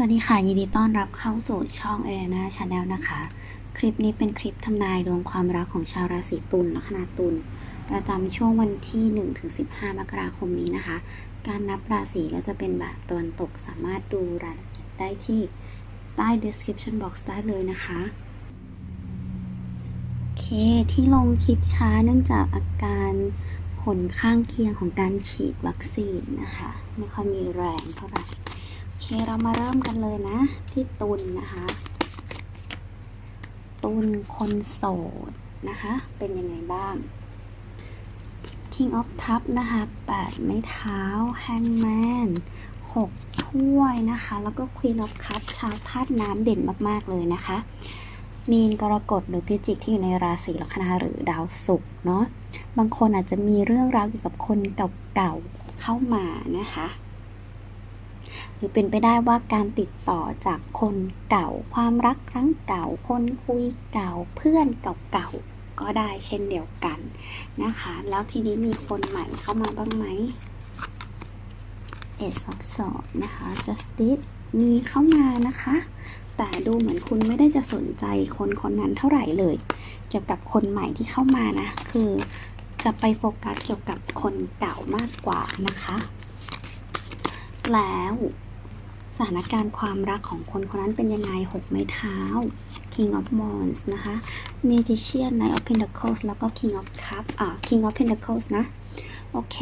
สวัสดีค่ะ ยินดีต้อนรับเข้าสู่ช่องเอเ n นาชาแนลนะคะ คลิปนี้เป็นคลิปทำนายดวงความรักของชาวราศีตุลลัคนาตุลประจำช่วงวันที่ 1-15 มกราคมนี้นะคะ การนับราศีก็จะเป็นแบบตะวันตกสามารถดูรายละเอียดได้ที่ใต้ description box ได้เลยนะคะโอเคที่ลงคลิปช้าเนื่องจากอาการผลข้างเคียงของการฉีดวัคซีนนะคะ ไม่ค่อยมีแรงเท่าไหร่ คเรามาเริ่มกันเลยนะ ที่ตุลนะคะ ตุลคนโสดนะคะ เป็นยังไงบ้าง King of Cup นะคะ8ไม้เท้า Hangman 6ถ้วยนะคะ แล้วก็ Queen of Cup ชาวธาตุน้ำเด่นมากๆเลยนะคะ มีนกรกฎหรือพิจิกที่อยู่ในราศีลัคนาหรือดาวศุกร์เนาะบางคนอาจจะมีเรื่องราวเกี่ยวกับคนเก่าๆเข้ามานะคะ หรือเป็นไปได้ว่าการติดต่อจากคนเก่า ความรักครั้งเก่า คนคุยเก่า เพื่อนเก่าๆ ก็ได้เช่นเดียวกันนะคะ แล้วทีนี้มีคนใหม่เข้ามาบ้างไหมเอสอบสอบนะคะ justice มีเข้ามานะคะ แต่ดูเหมือนคุณไม่ได้จะสนใจคนคนนั้นเท่าไหร่เลย เกี่ยวกับคนใหม่ที่เข้ามานะ คือจะไปโฟกัสเกี่ยวกับคนเก่ามากกว่านะคะ แล้ว สถานการณ์ความรักของคนคนนั้นเป็นยังไงหกไม้เท้า King of Wands นะคะ Magician Knight of Pentacles แล้วก็ King of Cups อ่า King of Pentacles นะ โอเค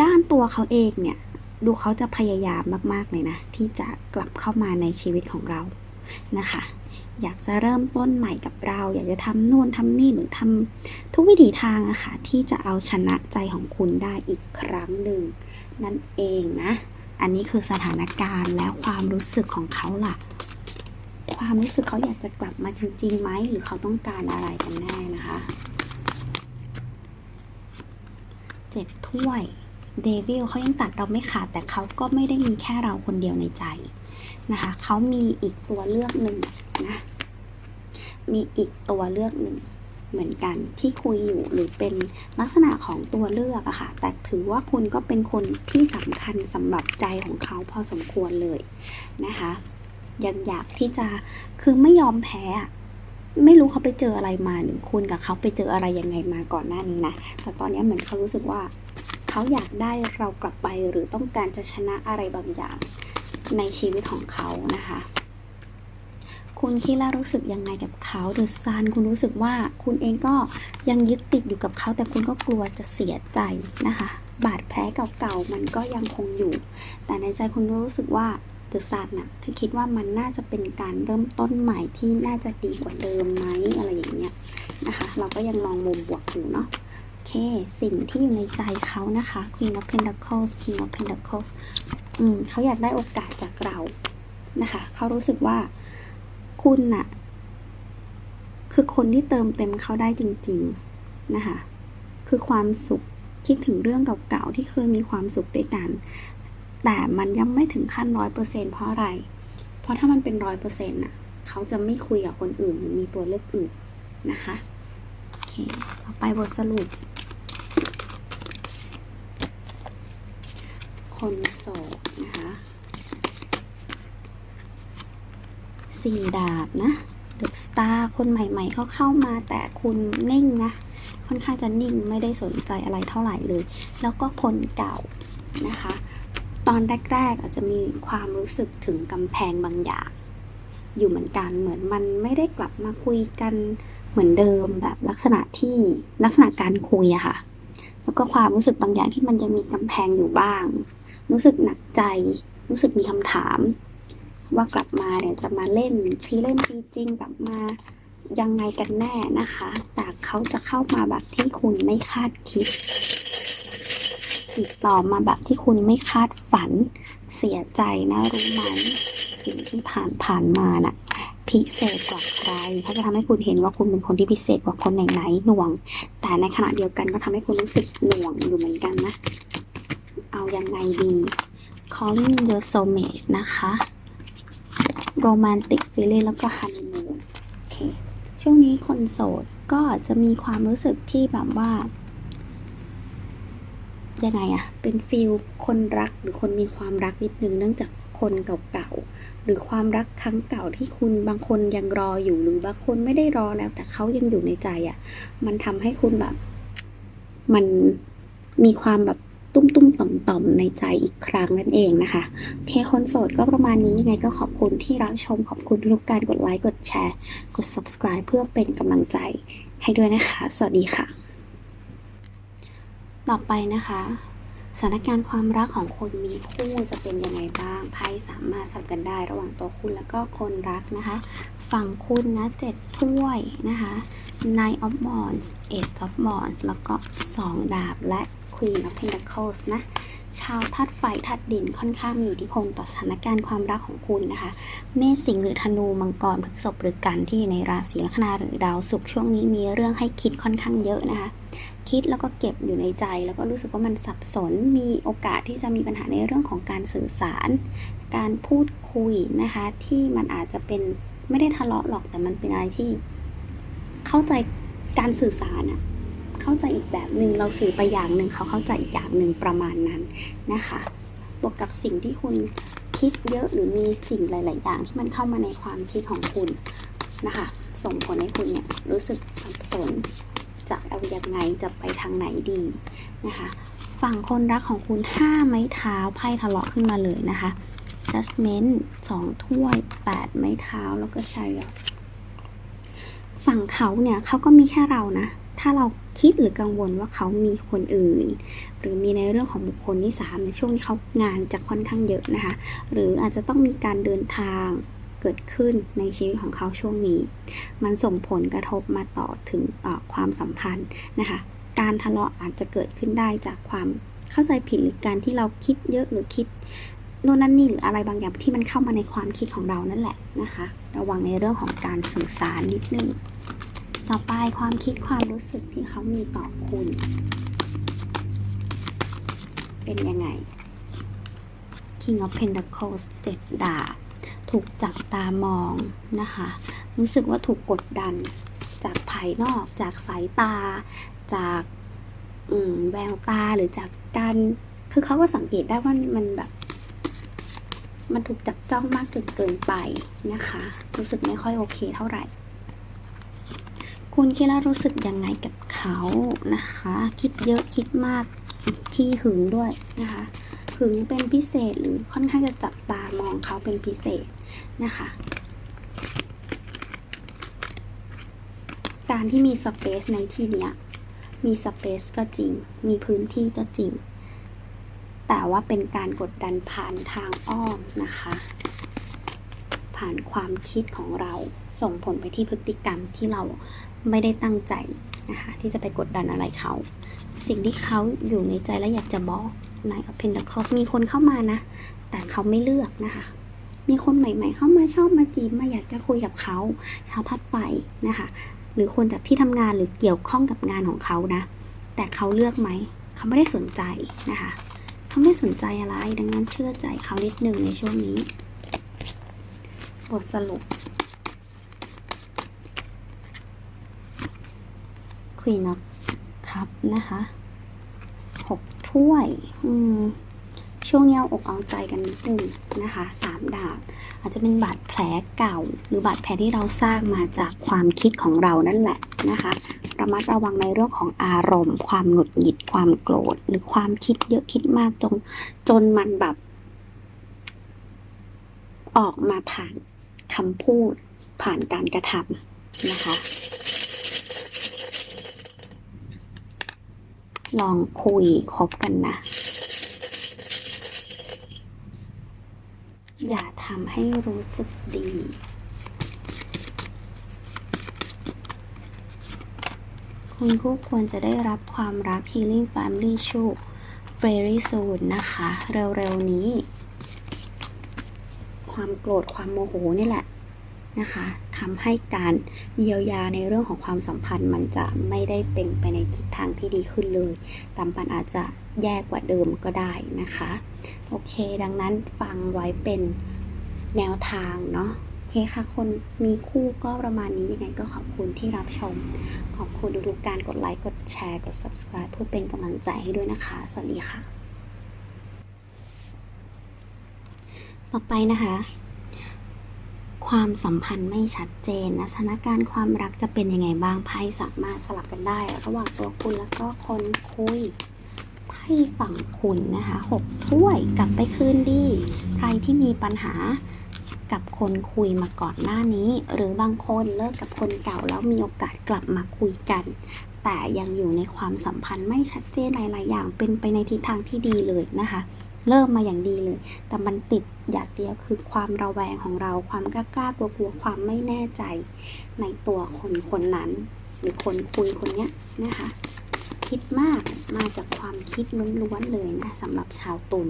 ด้านตัวเขาเองเนี่ย ดูเขาจะพยายามมาก ๆ เลยนะ ที่จะกลับเข้ามาในชีวิตของเรานะคะ อยากจะเริ่มต้นใหม่กับเรา อยากจะทำนู่นทำนี่หรือทำทุกวิถีทางอะค่ะที่จะเอาชนะใจของคุณได้อีกครั้งหนึ่ง นั่นเองนะ อันนี้คือสถานการณ์แล้วความรู้สึกของเขาล่ะ ความรู้สึกเขาอยากจะกลับมาจริงๆไหมหรือเขาต้องการอะไรกันแน่นะคะเจ็ดถ้วยเดวิลเขายังตัดเราไม่ขาดแต่เขาก็ไม่ได้มีแค่เราคนเดียวในใจ นะคะเขามีอีกตัวเลือกหนึ่งนะมีอีกตัวเลือกหนึ่งเหมือนกันที่คุยอยู่หรือเป็นลักษณะของตัวเลือกอะค่ะ แต่ถือว่าคุณก็เป็นคนที่สำคัญสำหรับใจของเขาพอสมควรเลยนะคะ ยังอยากที่จะคือไม่ยอมแพ้ไม่รู้เขาไปเจออะไรมาหรือคุณกับเขาไปเจออะไรยังไงมาก่อนหน้านี้นะแต่ตอนนี้เหมือนเขารู้สึกว่า เขาอยากได้เรากลับไปหรือต้องการจะชนะอะไรบางอย่าง ในชีวิตของเขานะคะ คุณคิดแล้วรู้สึกยังไงกับเขาหรือซานคุณรู้สึกว่าคุณเองก็ยังยึดติดอยู่กับเขา แต่คุณก็กลัวจะเสียใจนะคะ บาดแผลเก่าๆมันก็ยังคงอยู่ แต่ในใจคุณรู้สึกว่าเดอะซันน่ะคือคิดว่ามันน่าจะเป็นการเริ่มต้นใหม่ที่น่าจะดีกว่าเดิมไหมอะไรอย่างเงี้ยนะคะ เราก็ยังลองมุมบวกอยู่เนาะโอเค สิ่งที่อยู่ในใจเขานะคะ Queen of Pentacles King of Pentacles อืมเขาอยากได้โอกาสจากเรานะคะเขารู้สึกว่าคุณน่ะ คือคนที่เติมเต็มเขาได้จริง ๆนะคะ คือความสุขคิดถึงเรื่องเก่าๆที่เคยมีความสุขด้วยกัน แต่มันยังไม่ถึงขั้นร้อยเปอร์เซ็นเพราะอะไร เพราะถ้ามันเป็นร้อยเปอร์เซ็นต์น่ะเขาจะไม่คุยกับคนอื่นหรือมีตัวเลือกอื่นนะคะ โอเค ต่อไปบทสรุป คนโสดนะคะสี่ดาบนะเดอะสตาร์คนใหม่ๆเขาเข้ามาแต่คุณนิ่งนะ ค่อนข้างจะนิ่งไม่ได้สนใจอะไรเท่าไหร่เลย แล้วก็คนเก่านะคะ ตอนแรกๆอาจจะมีความรู้สึกถึงกำแพงบางอย่าง อยู่เหมือนกันเหมือนมันไม่ได้กลับมาคุยกันเหมือนเดิมแบบลักษณะที่ลักษณะการคุยอะค่ะ แล้วก็ความรู้สึกบางอย่างที่มันยังมีกำแพงอยู่บ้าง รู้สึกหนักใจ รู้สึกมีคำถาม ว่ากลับมาเนี่ยจะมาเล่นทีเล่นทีจริงกลับมายังไงกันแน่นะคะ แต่เขาจะเข้ามาแบบที่คุณไม่คาดคิด ติดต่อมาแบบที่คุณไม่คาดฝัน เสียใจนะรู้ไหมสิ่งที่ผ่านผ่านมาน่ะ พิเศษกว่าใครเขาจะทำให้คุณเห็นว่าคุณเป็นคนที่พิเศษกว่าคนไหนๆหน่วง แต่ในขณะเดียวกันก็ทำให้คุณรู้สึกหน่วงอยู่เหมือนกันนะ เอายังไงดี calling your soulmate นะคะ romantic feeling แล้วก็ honeymoon โอเค ช่วงนี้คนโสดก็จะมีความรู้สึกที่แบบว่า ยังไงอะเป็นฟิลคนรักหรือคนมีความรักนิดนึงเนื่องจากคนเก่าๆ หรือความรักครั้งเก่าที่คุณบางคนยังรออยู่หรือบางคนไม่ได้รอแล้วแต่เขายังอยู่ในใจอะ่ะ มันทำให้คุณแบบ มันมีความแบบ ตุ้มตุ้มต่อมต่อมๆในใจอีกครั้งนั่นเองนะคะโอเคคนโสดก็ประมาณนี้ยังไงก็ขอบคุณที่รับชมขอบคุณทุกการกดไลค์กดแชร์ กด subscribe เพื่อเป็นกำลังใจให้ด้วยนะคะ สวัสดีค่ะ ต่อไปนะคะสถานการณ์ความรักของคนมีคู่จะเป็นยังไงบ้างไพ่สามารถสับกันได้ระหว่างตัวคุณแล้วก็คนรักนะคะ ฝั่งคุณนะเจ็ดถ้วยนะคะ Nine of Wands Ace of Wands แล้วก็ 2 ดาบและ Queen of Pentacles นะ ชาวธาตุไฟธาตุดินค่อนข้างมีอิทธิพลต่อสถานการณ์ความรักของคุณนะคะ เมษสิงห์หรือธนูมังกรพฤษภหรือกันที่อยู่ในราศีลัคนาหรือดาวศุกร์ช่วงนี้มีเรื่องให้คิดค่อนข้างเยอะนะคะ คิดแล้วก็เก็บอยู่ในใจ แล้วก็รู้สึกว่ามันสับสน มีโอกาสที่จะมีปัญหาในเรื่องของการสื่อสาร การพูดคุยนะคะ ที่มันอาจจะเป็นไม่ได้ทะเลาะหรอกแต่มันเป็นอะไรที่เข้าใจการสื่อสารอะ เข้าใจอีกแบบหนึ่งเราสื่อไปอย่างหนึ่งเขาเข้าใจอีกอย่างหนึ่งประมาณนั้นนะคะ บวกกับสิ่งที่คุณคิดเยอะหรือมีสิ่งหลาย ๆ อย่างที่มันเข้ามาในความคิดของคุณนะคะส่งผลให้คุณเนี่ยรู้สึกสับสนจะเอาอยังไงจะไปทางไหนดีนะคะ ฝั่งคนรักของคุณห้าไม้เท้าไพ่ทะเลาะขึ้นมาเลยนะคะ judgment สองถ้วยแปดไม้เท้าแล้วก็ chariot ฝั่งเขาเนี่ยเขาก็มีแค่เรานะ ถ้าเราคิดหรือกังวลว่าเขามีคนอื่น หรือมีในเรื่องของบุคคลที่สามในช่วงที่เขางานจะค่อนข้างเยอะนะคะ หรืออาจจะต้องมีการเดินทางเกิดขึ้นในชีวิตของเขาช่วงนี้ มันส่งผลกระทบมาต่อถึงความสัมพันธ์นะคะ การทะเลาะอาจจะเกิดขึ้นได้จากความเข้าใจผิดหรือการที่เราคิดเยอะหรือคิดโน่นนั่นนี่หรืออะไรบางอย่างที่มันเข้ามาในความคิดของเรานั่นแหละนะคะ ระวังในเรื่องของการสื่อสารนิดนึง ต่อไปความคิดความรู้สึกที่เขามีต่อคุณ เป็นยังไง King of Pentacles เจ็ดดาบถูกจับตามองนะคะ รู้สึกว่าถูกกดดันจากภายนอกจากสายตา จากแววตาหรือจากการคือเขาก็สังเกตได้ว่ามันแบบ มันถูกจับจ้องมากจนเกินไปนะคะ รู้สึกไม่ค่อยโอเคเท่าไหร่ คุณคิดแล้วรู้สึกยังไงกับเขานะคะ คิดเยอะคิดมากขี้หึงด้วยนะคะ หึงเป็นพิเศษหรือค่อนข้างจะจับตามองเขาเป็นพิเศษนะคะการที่มีสเปซในที่เนี้ย มีสเปซก็จริง มีพื้นที่ก็จริง แต่ว่าเป็นการกดดันผ่านทางอ้อมนะคะ ผ่านความคิดของเราส่งผลไปที่พฤติกรรมที่เราไม่ได้ตั้งใจนะคะที่จะไปกดดันอะไรเขา สิ่งที่เขาอยู่ในใจและอยากจะบอกใน of Pentacles มีคนเข้ามานะ แต่เขาไม่เลือกนะคะ มีคนใหม่ ๆ เข้ามาชอบมาจีบมาอยากจะคุยกับเขา ชาวทัดไฟนะคะ หรือคนจากที่ทำงานหรือเกี่ยวข้องกับงานของเขานะ แต่เขาเลือกไหมเขาไม่ได้สนใจนะคะเขาไม่สนใจอะไรดังนั้นเชื่อใจเขานิดหนึ่งในช่วงนี้ บทสรุป Queen of Cup นะคะหกถ้วย อืม ช่วงนี้เอาอกเอาใจกันนิดนึงนะคะสามดาบ อาจจะเป็นบาดแผลเก่า หรือบาดแผลที่เราสร้างมาจากความคิดของเรานั่นแหละนะคะระมัดระวังในเรื่องของอารมณ์ ความหงุดหงิดความโกรธ หรือความคิดเยอะคิดมากจนจนมันแบบ ออกมาผ่าน คำพูดผ่านการกระทำนะคะ ลองคุยคบกันนะ อย่าทำให้รู้สึกดีคุณคู่ควรจะได้รับความรัก Healing Family ชู very soon นะคะ เร็ว ๆ นี้ ความโกรธความโมโหนี่แหละนะคะทำให้การเยียวยาในเรื่องของความสัมพันธ์มันจะไม่ได้เป็นไปในทิศทางที่ดีขึ้นเลยตามปันอาจจะแย่กว่าเดิมก็ได้นะคะ โอเค ดังนั้นฟังไว้เป็นแนวทางเนาะโอเคค่ะ คนมีคู่ก็ประมาณนี้ยังไงก็ขอบคุณที่รับชม ขอบคุณทุกการกดไลค์ กดแชร์ กด subscribe เพื่อเป็นกำลังใจให้ด้วยนะคะ สวัสดีค่ะ ต่อไปนะคะ ความสัมพันธ์ไม่ชัดเจนนะสถานการณ์ความรักจะเป็นยังไงบ้างไพ่สามารถสลับกันได้ ระหว่างตัวคุณแล้วก็คนคุยไพ่ฝั่งคุณนะคะหกถ้วยกลับไปคืนดี ใครที่มีปัญหากับคนคุยมาก่อนหน้านี้ หรือบางคนเลิกกับคนเก่าแล้วมีโอกาสกลับมาคุยกัน แต่ยังอยู่ในความสัมพันธ์ไม่ชัดเจนหลาย ๆ อย่างเป็นไปในทิศทางที่ดีเลยนะคะ เริ่มมาอย่างดีเลย แต่มันติดอย่างเดียวคือความระแวงของเรา ความกล้ากล้ากลัวกลัวความไม่แน่ใจ ในตัวคนคนนั้น หรือคนคุยคนเนี้ยนะคะ คิดมากมาจากความคิดล้วนๆเลยนะสำหรับชาวตุล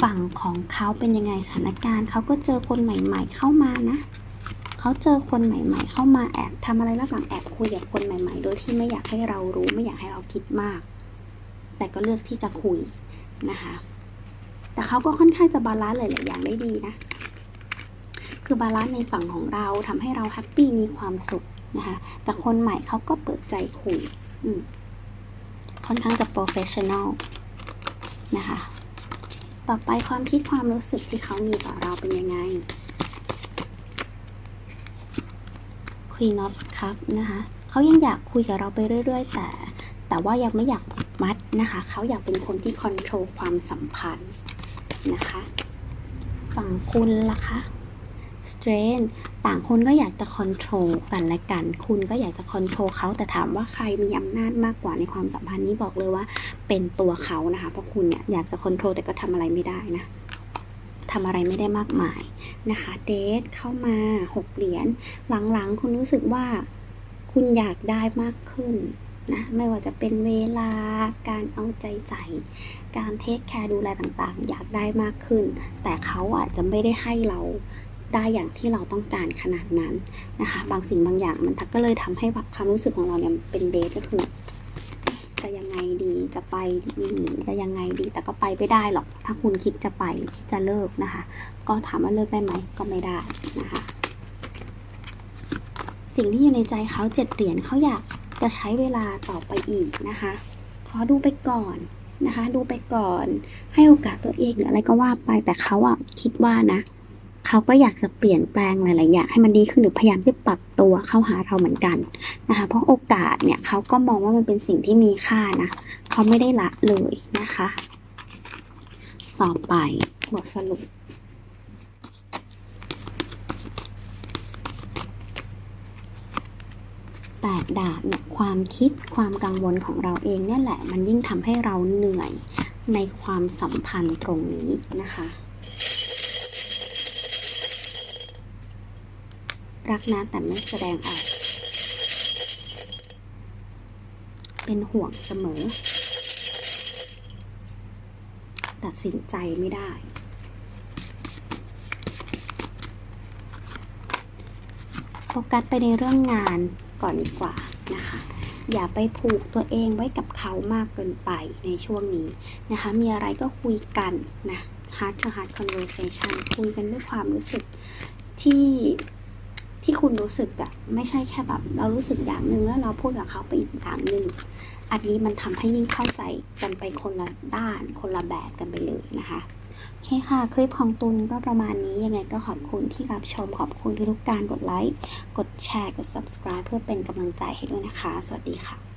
ฝั่งของเขาเป็นยังไงสถานการณ์เขาก็เจอคนใหม่ ๆ เข้ามานะเขาเจอคนใหม่ ๆ เข้ามาแอบทำอะไรรับหลังแอบคุยกับคนใหม่ ๆ โดยที่ไม่อยากให้เรารู้ไม่อยากให้เราคิดมาก แต่ก็เลือกที่จะคุยนะคะ แต่เขาก็ค่อนข้างจะบาลานซ์หลาย ๆ อย่างได้ดีนะ คือบาลานซ์ในฝั่งของเราทำให้เราแฮปปี้มีความสุขนะคะกับคนใหม่เขาก็เปิดใจคุย ค่อนข้างจะโปรเฟชชั่นอลนะคะ ต่อไปความคิดความรู้สึกที่เขามีต่อเราเป็นยังไง Queen of Cup นะคะเขายังอยากคุยกับเราไปเรื่อย ๆ แต่แต่ว่ายังไม่อยากมัดนะคะ เขาอยากเป็นคนที่คอนโทรลความสัมพันธ์ นะคะ ฝั่งคุณล่ะคะ Strain ต่างคนก็อยากจะคอนโทรลกันและกัน คุณก็อยากจะคอนโทรลเขาแต่ถามว่าใครมีอำนาจมากกว่าในความสัมพันธ์นี้บอกเลยว่า เป็นตัวเขานะคะ เพราะคุณเนี่ยอยากจะคอนโทรลแต่ก็ทำอะไรไม่ได้นะทำอะไรไม่ได้มากมายนะคะ เดทเข้ามาหกเหรียญหลังๆ คุณรู้สึกว่า คุณอยากได้มากขึ้น นะไม่ว่าจะเป็นเวลาการเอาใจใส่การเทคแคร์ดูแลต่างๆ อยากได้มากขึ้น แต่เขาอาจจะไม่ได้ให้เราได้อย่างที่เราต้องการขนาดนั้นนะคะ บางสิ่งบางอย่างมันก็เลยทำให้ความรู้สึกของเราเนี่ยเป็นเดทก็คือ จะยังไงดีจะไปดีจะยังไงดี แต่ก็ไปไม่ได้หรอก ถ้าคุณคิดจะไปคิดจะเลิกนะคะ ก็ถามว่าเลิกได้ไหมก็ไม่ได้นะคะ สิ่งที่อยู่ในใจเขาเจ็ดเหรียญเขาอยาก จะใช้เวลาต่อไปอีกนะคะ ขอดูไปก่อนนะคะ ดูไปก่อน ให้โอกาสตัวเองหรืออะไรก็ว่าไปแต่เขาอะคิดว่านะเขาก็อยากจะเปลี่ยนแปลงหลายๆอย่างให้มันดีขึ้นหรือพยายามที่ปรับตัวเข้าหาเราเหมือนกันนะคะ เพราะโอกาสเนี่ยเขาก็มองว่ามันเป็นสิ่งที่มีค่านะเขาไม่ได้ละเลยนะคะ ต่อไปบทสรุป แปดดาบเนี่ยความคิดความกังวลของเราเองเนี่ยแหละ มันยิ่งทำให้เราเหนื่อยในความสัมพันธ์ตรงนี้นะคะ รักนะแต่ไม่แสดงออก เป็นห่วงเสมอ ตัดสินใจไม่ได้โฟกัสไปในเรื่องงาน ก่อนดีกว่านะคะ อย่าไปผูกตัวเองไว้กับเขามากเกินไปในช่วงนี้นะคะ มีอะไรก็คุยกันนะ heart to heart conversation คุยกันด้วยความรู้สึกที่ที่คุณรู้สึกอะไม่ใช่แค่แบบ เรารู้สึกอย่างหนึ่งแล้วเราพูดกับเขาไปอีกอย่างหนึ่งอันนี้มันทำให้ยิ่งเข้าใจกันไปคนละด้านคนละแบบกันไปเลยนะคะ โอเคค่ะ คลิปของตุนก็ประมาณนี้ ยังไงก็ขอบคุณที่รับชม ขอบคุณทุกการกดไลค์ กดแชร์ กด subscribe เพื่อเป็นกำลังใจให้ด้วยนะคะ สวัสดีค่ะ